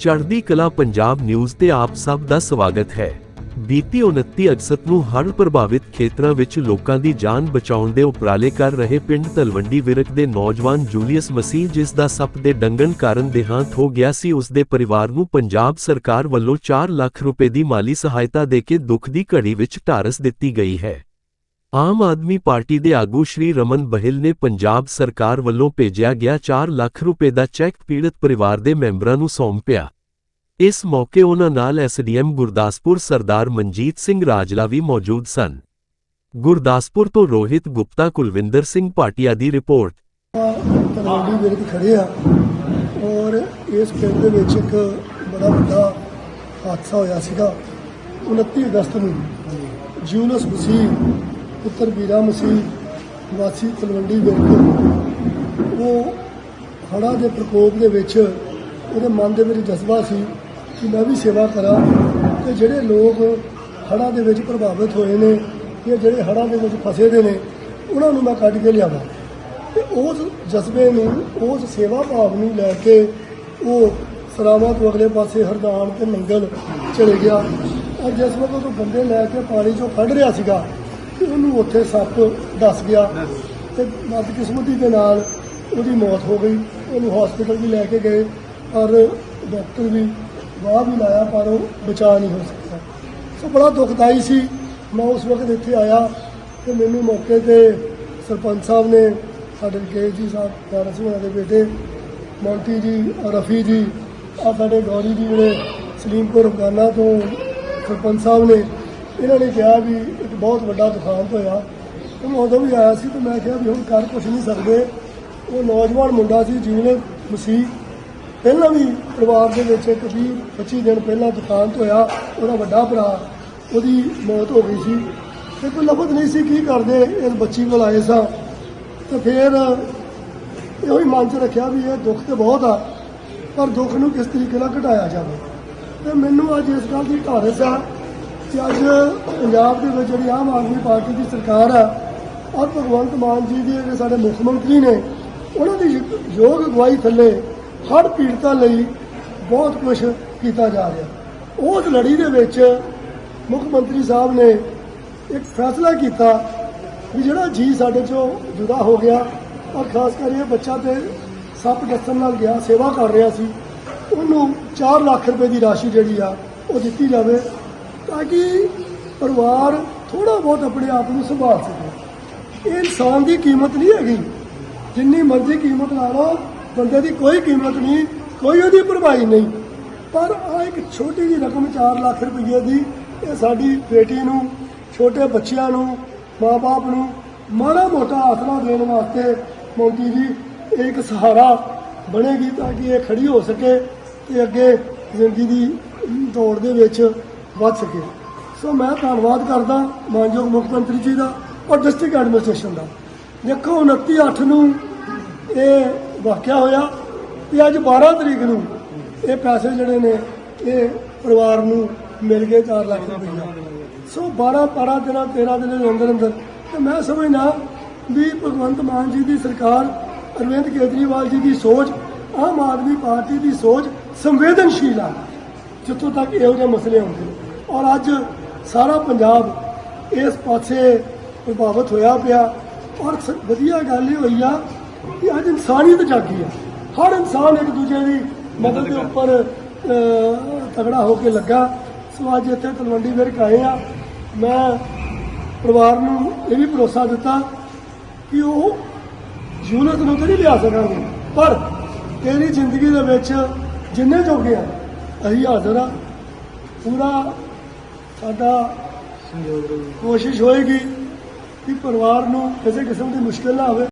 ਚੜ੍ਹਦੀ ਕਲਾ ਪੰਜਾਬ ਨਿਊਜ਼ ਤੇ ਆਪ ਸਭ ਦਾ ਸਵਾਗਤ ਹੈ। ਬੀਤੀ 29 ਅਗਸਤ ਨੂੰ ਹੜ੍ਹ ਪ੍ਰਭਾਵਿਤ ਖੇਤਰਾਂ ਵਿੱਚ ਲੋਕਾਂ ਦੀ ਜਾਨ ਬਚਾਉਣ ਦੇ ਉਪਰਾਲੇ ਕਰ ਰਹੇ ਪਿੰਡ ਤਲਵੰਡੀ ਵਿਰਕ ਦੇ ਨੌਜਵਾਨ ਜੂਲੀਅਸ ਮਸੀਹ, ਜਿਸ ਦਾ ਸੱਪ ਦੇ ਡੰਗਣ ਕਾਰਨ ਦੇਹਾਂਤ ਹੋ ਗਿਆ ਸੀ, ਉਸ ਦੇ ਪਰਿਵਾਰ ਨੂੰ ਪੰਜਾਬ ਸਰਕਾਰ ਵੱਲੋਂ 4 ਲੱਖ ਰੁਪਏ ਦੀ ਮਾਲੀ ਸਹਾਇਤਾ ਦੇ ਕੇ ਦੁੱਖ ਦੀ ਘੜੀ ਵਿੱਚ ਢਾਰਸ ਦਿੱਤੀ ਗਈ ਹੈ। ਆਮ ਆਦਮੀ ਪਾਰਟੀ ਦੇ ਆਗੂ ਸ਼੍ਰੀ ਰਮਨ ਬਹਿਲ ਨੇ ਪੰਜਾਬ ਸਰਕਾਰ ਵੱਲੋਂ ਭੇਜਿਆ ਗਿਆ 4 ਲੱਖ ਰੁਪਏ ਦਾ ਚੈੱਕ ਪੀੜਤ ਪਰਿਵਾਰ ਦੇ ਮੈਂਬਰਾਂ ਨੂੰ ਸੌਂਪਿਆ ਇਸ ਮੌਕੇ ਉਹਨਾਂ ਨਾਲ ਐਸਡੀਐਮ ਗੁਰਦਾਸਪੁਰ ਸਰਦਾਰ ਮਨਜੀਤ ਸਿੰਘ ਰਾਜਲਾ ਵੀ ਮੌਜੂਦ ਸਨ। ਗੁਰਦਾਸਪੁਰ ਤੋਂ ਰੋਹਿਤ ਗੁਪਤਾ, ਕੁਲਵਿੰਦਰ ਸਿੰਘ ਭਾਟੀਆ ਦੀ ਰਿਪੋਰਟ। ਤਲਵੰਡੀ ਵਿਰਕ ਖੜੇ ਆ ਔਰ ਇਸ ਪਿੰਡ ਦੇ ਵਿੱਚ ਇੱਕ ਬੜਾ ਵੱਡਾ ਹਾਦਸਾ ਹੋਇਆ ਸੀਗਾ 29 ਅਗਸਤ ਨੂੰ। ਜੂਨਸ ਮਸੀਹ, ਪੁੱਤਰ ਬੀਰਾ ਮਸੀਹ, ਵਾਸੀ ਤਲਵੰਡੀ ਵਿਰਕ ਉਹ ਹੜ੍ਹਾਂ ਦੇ ਪ੍ਰਕੋਪ ਦੇ ਵਿੱਚ ਉਹਦੇ ਮਨ ਦੇ ਵਿੱਚ ਜਜ਼ਬਾ ਸੀ ਕਿ ਮੈਂ ਵੀ ਸੇਵਾ ਕਰਾਂ ਤੇ ਜਿਹੜੇ ਲੋਕ ਹੜ੍ਹਾਂ ਦੇ ਵਿੱਚ ਪ੍ਰਭਾਵਿਤ ਹੋਏ ਨੇ ਜਾਂ ਜਿਹੜੇ ਹੜ੍ਹਾਂ ਦੇ ਵਿੱਚ ਫਸੇ ਦੇ ਨੇ, ਉਹਨਾਂ ਨੂੰ ਮੈਂ ਕੱਢ ਕੇ ਲਿਆਵਾਂ। ਤੇ ਉਸ ਜਜ਼ਬੇ ਨੂੰ, ਉਸ ਸੇਵਾ ਭਾਵ ਨੂੰ ਲੈ ਕੇ ਉਹ ਸਰਾਵਾਂ ਤੋਂ ਅਗਲੇ ਪਾਸੇ ਹਰਦਾਨ ਤੇ ਮੰਗਲ ਚਲੇ ਗਿਆ। ਔਰ ਜਿਸ ਵਕਤ ਉਹ ਬੰਦੇ ਲੈ ਕੇ ਪਾਣੀ ਚੋਂ ਕੱਢ ਰਿਹਾ ਸੀਗਾ, ਤੇ ਉਹਨੂੰ ਉੱਥੇ ਸੱਪ ਦੱਸ ਗਿਆ ਤੇ ਬਦਕਿਸਮਤੀ ਦੇ ਨਾਲ ਉਹਦੀ ਮੌਤ ਹੋ ਗਈ। ਉਹਨੂੰ ਹਸਪੀਟਲ ਵੀ ਲੈ ਕੇ ਗਏ ਪਰ ਡਾਕਟਰ ਵੀ ਵਾਹ ਵੀ ਲਾਇਆ, ਪਰ ਉਹ ਬਚਾ ਨਹੀਂ ਹੋ ਸਕਿਆ ਸੋ ਬੜਾ ਦੁਖਦਾਈ ਸੀ। ਮੈਂ ਉਸ ਵਕਤ ਇੱਥੇ ਆਇਆ ਤੇ ਮੈਨੂੰ ਮੌਕੇ ਤੇ ਸਰਪੰਚ ਸਾਹਿਬ ਨੇ ਸਾਡੇ ਕੇ ਜੀ, ਸਾਹਿਬ ਪਿਆਰਾ ਸਿੰਘ ਦੇ ਬੇਟੇ, ਮੌਂਟੀ ਜੀ, ਰਫੀ ਜੀ ਆ ਸਾਡੇ ਗੌਰੀ ਜੀ ਜਿਹੜੇ ਸਲੀਮਪੁਰ ਅਫਗਾਨਾ ਤੋਂ ਸਰਪੰਚ ਸਾਹਿਬ ਨੇ, ਇਹਨਾਂ ਨੇ ਕਿਹਾ ਵੀ ਇੱਕ ਬਹੁਤ ਵੱਡਾ ਦੁਕਾਨ ਹੋਇਆ। ਤੇ ਮੈਂ ਉਦੋਂ ਵੀ ਆਇਆ ਸੀ ਤੇ ਮੈਂ ਕਿਹਾ ਵੀ ਹੁਣ ਕਰ ਕੁਝ ਨਹੀਂ ਸਕਦੇ। ਉਹ ਨੌਜਵਾਨ ਮੁੰਡਾ ਸੀ ਜਿਹਨੇ ਮਸੀਹ ਪਹਿਲਾਂ ਵੀ ਪਰਿਵਾਰ ਦੇ ਵਿੱਚ ਇੱਕ 20 25 ਦਿਨ ਪਹਿਲਾਂ ਦੁਕਾਨ ਤੋਂ ਹੋਇਆ, ਉਹਦਾ ਵੱਡਾ ਭਰਾ, ਉਹਦੀ ਮੌਤ ਹੋ ਗਈ ਸੀ। ਤੇ ਕੋਈ ਲਫ਼ਜ਼ ਨਹੀਂ ਸੀ ਕੀ ਕਰਦੇ ਇਸ ਬੱਚੀ ਕੋਲ ਆਏ ਸਾਂ। ਤੇ ਫਿਰ ਇਹੋ ਹੀ ਮਨ 'ਚ ਰੱਖਿਆ ਵੀ ਇਹ ਦੁੱਖ ਤੇ ਬਹੁਤ ਆ, ਪਰ ਦੁੱਖ ਨੂੰ ਕਿਸ ਤਰੀਕੇ ਨਾਲ ਘਟਾਇਆ ਜਾਵੇ। ਤੇ ਮੈਨੂੰ ਅੱਜ ਇਸ ਗੱਲ ਦੀ ਢਾਰਸ ਆ ਕਿ ਅੱਜ ਪੰਜਾਬ ਦੇ ਵਿੱਚ ਜਿਹੜੀ ਆਮ ਆਦਮੀ ਪਾਰਟੀ ਦੀ ਸਰਕਾਰ ਆ, ਔਰ ਭਗਵੰਤ ਮਾਨ ਜੀ ਦੇ ਜਿਹੜੇ ਸਾਡੇ ਮੁੱਖ ਮੰਤਰੀ ਨੇ, ਉਹਨਾਂ ਦੀ ਯੋਗ ਅਗਵਾਈ ਥੱਲੇ ਹੜ੍ਹ ਪੀੜਤਾਂ ਲਈ ਬਹੁਤ ਕੁਝ ਕੀਤਾ ਜਾ ਰਿਹਾ। ਉਸ ਲੜੀ ਦੇ ਵਿੱਚ ਮੁੱਖ ਮੰਤਰੀ ਸਾਹਿਬ ਨੇ ਇੱਕ ਫੈਸਲਾ ਕੀਤਾ ਵੀ ਜਿਹੜਾ ਜੀ ਸਾਡੇ ਚੋਂ ਜੁਦਾ ਹੋ ਗਿਆ, ਔਰ ਖਾਸ ਕਰ ਇਹ ਬੱਚਾ ਤੇ ਸੱਪ ਡਸਣ ਨਾਲ ਗਿਆ, ਸੇਵਾ ਕਰ ਰਿਹਾ ਸੀ, ਉਹਨੂੰ 4 ਲੱਖ ਰੁਪਏ ਦੀ ਰਾਸ਼ੀ ਜਿਹੜੀ ਆ, ਉਹ ਦਿੱਤੀ ਜਾਵੇ ਤਾਂ ਕਿ ਪਰਿਵਾਰ ਥੋੜਾ ਬਹੁਤ ਆਪਣੇ ਆਪ ਨੂੰ ਸੰਭਾਲ ਸਕੇ। ਇਹ ਇਨਸਾਨ ਦੀ ਕੀਮਤ ਨਹੀਂ ਹੈਗੀ। ਜਿੰਨੀ ਮਰਜ਼ੀ ਕੀਮਤ ਲਾ ਲਓ ਬੰਦੇ ਦੀ ਕੋਈ ਕੀਮਤ ਨਹੀਂ, ਕੋਈ ਉਹਦੀ ਭਰਪਾਈ ਨਹੀਂ। ਪਰ ਆ ਇੱਕ ਛੋਟੀ ਜਿਹੀ ਰਕਮ 4 ਲੱਖ ਰੁਪਏ ਦੀ, ਇਹ ਸਾਡੀ ਬੇਟੀ ਨੂੰ, ਛੋਟੇ ਬੱਚਿਆਂ ਨੂੰ ਮਾਪੇ ਨੂੰ ਮਾੜਾ ਮੋਟਾ ਆਸਰਾ ਦੇਣ ਵਾਸਤੇ ਮੋਦੀ ਜੀ, ਇਹ ਇੱਕ ਸਹਾਰਾ ਬਣੇਗੀ ਤਾਂ ਕਿ ਇਹ ਖੜੀ ਹੋ ਸਕੇ ਤੇ ਅੱਗੇ ਜ਼ਿੰਦਗੀ ਦੀ ਦੌੜ ਦੇ ਵਿੱਚ ਵੱਧ ਸਕੇ। ਸੋ ਮੈਂ ਧੰਨਵਾਦ ਕਰਦਾ ਮਾਨਯੋਗ ਮੁੱਖ ਮੰਤਰੀ ਜੀ ਦਾ ਔਰ ਡਿਸਟ੍ਰਿਕਟ ਐਡਮਿਨਿਸਟ੍ਰੇਸ਼ਨ ਦਾ। ਦੇਖੋ 29 ਅੱਠ ਨੂੰ ਇਹ ਵਾਕਿਆ ਹੋਇਆ ਤੇ ਅੱਜ 12 ਤਰੀਕ ਨੂੰ ਇਹ ਪੈਸੇ ਜਿਹੜੇ ਨੇ, ਇਹ ਪਰਿਵਾਰ ਨੂੰ ਮਿਲ ਗਏ 4 ਲੱਖ ਰੁਪਈਆ ਸੋ 12 12 ਦਿਨਾਂ 13 ਦਿਨਾਂ ਦੇ ਅੰਦਰ ਅੰਦਰ ਤੇ ਮੈਂ ਸਮਝਦਾ ਵੀ ਭਗਵੰਤ ਮਾਨ ਜੀ ਦੀ ਸਰਕਾਰ, ਅਰਵਿੰਦ ਕੇਜਰੀਵਾਲ ਜੀ ਦੀ ਸੋਚ, ਆਮ ਆਦਮੀ ਪਾਰਟੀ ਦੀ ਸੋਚ ਸੰਵੇਦਨਸ਼ੀਲ ਆ, ਜਿੱਥੋਂ ਤੱਕ ਇਹੋ ਜਿਹੇ ਮਸਲੇ ਹੁੰਦੇ ਨੇ। ਔਰ ਅੱਜ ਸਾਰਾ ਪੰਜਾਬ ਇਸ ਪਾਸੇ ਪ੍ਰਭਾਵਿਤ ਹੋਇਆ ਪਿਆ ਔਰ ਸ- ਵਧੀਆ ਗੱਲ ਇਹ ਹੋਈ ਆ ਕਿ ਅੱਜ ਇਨਸਾਨੀਅਤ ਜਾਗੀ ਆ। ਹਰ ਇਨਸਾਨ ਇੱਕ ਦੂਜੇ ਦੀ ਮਦਦ ਦੇ ਉੱਪਰ ਤਗੜਾ ਹੋ ਕੇ ਲੱਗਾ। ਸੋ ਅੱਜ ਇੱਥੇ ਤਲਵੰਡੀ ਵਿਰਕ ਆਏ ਆ। ਮੈਂ ਪਰਿਵਾਰ ਨੂੰ ਇਹ ਵੀ ਭਰੋਸਾ ਦਿੱਤਾ ਕਿ ਉਹ ਜੂਨਤ ਨੂੰ ਤਾਂ ਨਹੀਂ ਲਿਆ ਸਕਾਂਗੇ ਪਰ ਤੇਰੀ ਜ਼ਿੰਦਗੀ ਦੇ ਵਿੱਚ ਜਿੰਨੇ ਜੋਗੇ ਆ ਅਸੀਂ ਹਾਜ਼ਰ ਆ। ਪੂਰਾ ਸਾਡਾ ਕੋਸ਼ਿਸ਼ ਹੋਏਗੀ ਕਿ ਪਰਿਵਾਰ ਨੂੰ ਕਿਸੇ ਕਿਸਮ ਦੀ ਮੁਸ਼ਕਲ ਨਾ ਆਵੇ।